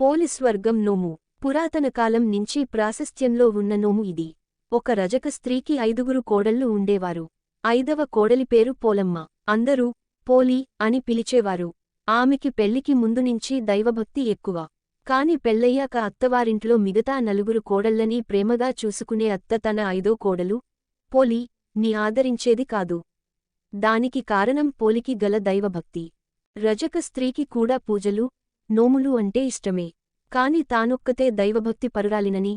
పోలిస్వర్గం నోము. పురాతన కాలం నుంచి ప్రాశస్త్యంలో ఉన్న నోము ఇది. ఒక రజక స్త్రీకి ఐదుగురు కోడళ్ళు ఉండేవారు. ఐదవ కోడలి పేరు పోలమ్మ. అందరూ పోలి అని పిలిచేవారు. ఆమెకి పెళ్ళికి ముందునించి దైవభక్తి ఎక్కువ. కాని పెళ్ళయ్యాక అత్తవారింట్లో మిగతా నలుగురు కోడళ్ళని ప్రేమగా చూసుకునే అత్త తన ఐదో కోడలు పోలి ని ఆదరించేది కాదు. దానికి కారణం పోలికి గల దైవభక్తి. రజక స్త్రీకి కూడా పూజలు నోములు అంటే ఇష్టమే. కాని తానొక్కతే దైవభక్తి పరురాలినని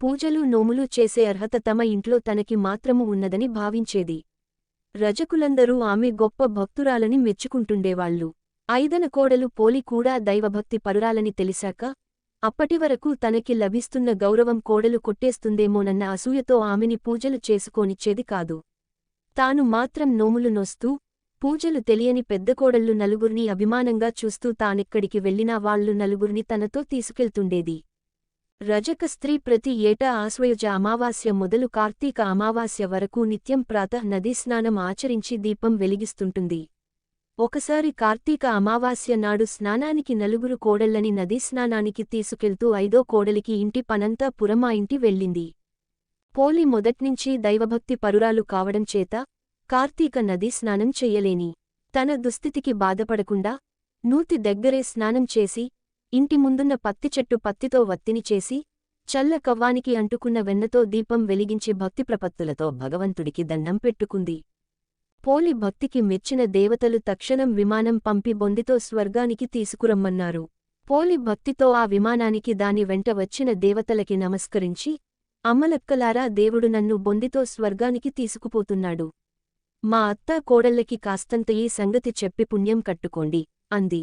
పూజలు నోములు చేసే అర్హత తమ ఇంట్లో తనకి మాత్రము ఉన్నదని భావించేది. రజకులందరూ ఆమె గొప్ప భక్తురాలని మెచ్చుకుంటుండేవాళ్ళు ఐదన కోడలు పోలి కూడా దైవభక్తి పరురాలని తెలిసాక అప్పటివరకు తనకి లభిస్తున్న గౌరవం కోడలు కొట్టేస్తుందేమోనన్న అసూయతో ఆమెని పూజలు చేసుకోనిచ్చేది కాదు. తాను మాత్రం నోములు నొస్తూ పూజలు తెలియని పెద్ద కోడళ్ళు నలుగురిని అభిమానంగా చూస్తూ తానెక్కడికి వెళ్ళినా వాళ్ళు నలుగురిని తనతో తీసుకెళ్తుండేది. రజక స్త్రీ ప్రతి ఏటా ఆశ్వయుజ అమావాస్య మొదలు కార్తీక అమావాస్య వరకు నిత్యం ప్రాతః నదీస్నానం ఆచరించి దీపం వెలిగిస్తుంటుంది. ఒకసారి కార్తీక అమావాస్య నాడు స్నానానికి నలుగురు కోడళ్ళని నదీస్నానానికి తీసుకెళ్తూ ఐదో కోడలికి ఇంటి పనంతా పురమా ఇంటి వెళ్ళింది. పోలి మొదట్నుంచి దైవభక్తి పరురాలు కావడం చేత కార్తీక నది స్నానం చెయ్యలేని తన దుస్థితికి బాధపడకుండా నూతి దగ్గరే స్నానం చేసి ఇంటి ముందున్న పత్తి చెట్టు పత్తితో వత్తిని చేసి చల్ల కవ్వానికి అంటుకున్న వెన్నతో దీపం వెలిగించి భక్తి ప్రపత్తులతో భగవంతుడికి దండం పెట్టుకుంది. పోలి భక్తికి మెచ్చిన దేవతలు తక్షణం విమానం పంపి బొందితో స్వర్గానికి తీసుకురమ్మన్నారు. పోలి భక్తితో ఆ విమానానికి దాని వెంట వచ్చిన దేవతలకి నమస్కరించి అమ్మలక్కలారా దేవుడు నన్ను బొందితో స్వర్గానికి తీసుకుపోతున్నాడు. మా అత్తా కోడళ్ళకి కాస్తంత ఈ సంగతి చెప్పి పుణ్యం కట్టుకోండి అంది.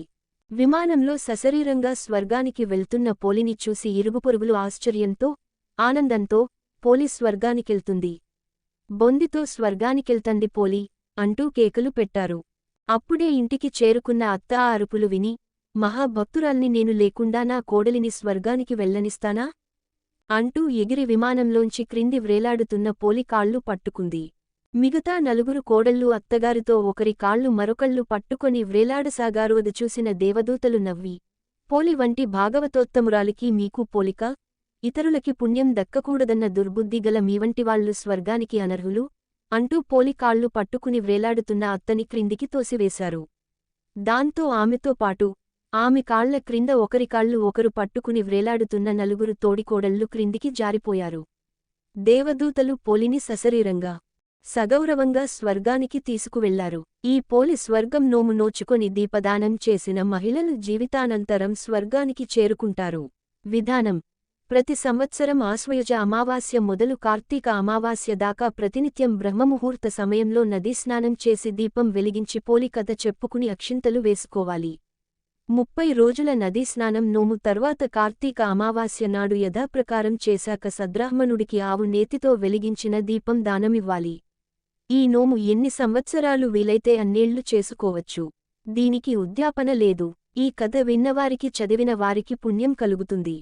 విమానంలో సశరీరంగా స్వర్గానికి వెళ్తున్న పోలిని చూసి ఇరుగుపొరుగులు ఆశ్చర్యంతో ఆనందంతో పోలి స్వర్గానికెళ్తుంది. బొందితో స్వర్గానికెళ్తంది పోలి అంటూ కేకలు పెట్టారు. అప్పుడే ఇంటికి చేరుకున్న అత్త ఆ అరుపులు విని మహాభక్తురాల్ని నేను లేకుండా నా కోడలిని స్వర్గానికి వెళ్ళనిస్తానా? అంటూ ఎగిరి విమానంలోంచి క్రింది వ్రేలాడుతున్న పోలి కాళ్ళు పట్టుకుంది. మిగతా నలుగురు కోడళ్ళు అత్తగారితో ఒకరి కాళ్ళు మరొకళ్ళు పట్టుకొని వ్రేలాడసాగారు అది చూసిన దేవదూతలు నవ్వి పోలి వంటి భాగవతోత్తమురాలికి మీకు పోలిక? ఇతరులకి పుణ్యం దక్కకూడదన్న దుర్బుద్ధి గల మీవంటివాళ్ళు స్వర్గానికి అనర్హులు అంటూ పోలి కాళ్ళు పట్టుకుని వ్రేలాడుతున్న అత్తని క్రిందికి తోసివేశారు. దాంతో ఆమెతో పాటు ఆమె కాళ్ళ క్రింద ఒకరి కాళ్ళు ఒకరు పట్టుకుని వ్రేలాడుతున్న నలుగురు తోడికోడళ్ళు క్రిందికి జారిపోయారు. దేవదూతలు పోలిని సశరీరంగా సగౌరవంగా స్వర్గానికి తీసుకువెళ్ళారు. ఈ పోలి స్వర్గం నోము నోచుకొని దీపదానం చేసిన మహిళలు జీవితానంతరం స్వర్గానికి చేరుకుంటారు. విధానం. ప్రతి సంవత్సరం ఆశ్వయుజ అమావాస్య మొదలు కార్తీక అమావాస్య దాకా ప్రతినిత్యం బ్రహ్మముహూర్త సమయంలో నదీస్నానం చేసి దీపం వెలిగించి పోలి కథ చెప్పుకుని అక్షింతలు వేసుకోవాలి. ముప్పై రోజుల నదీస్నానం నోము తర్వాత కార్తీక అమావాస్య నాడు యథాప్రకారం చేశాక సద్బ్రాహ్మణుడికి ఆవు నేతితో వెలిగించిన దీపం దానమివ్వాలి. ఈ నోము ఎన్ని సంవత్సరాలు వీలైతే అన్నేళ్ళు చేసుకోవచ్చు. దీనికి ఉద్యాపన లేదు. ఈ కథ విన్నవారికి చదివిన వారికి పుణ్యం కలుగుతుంది.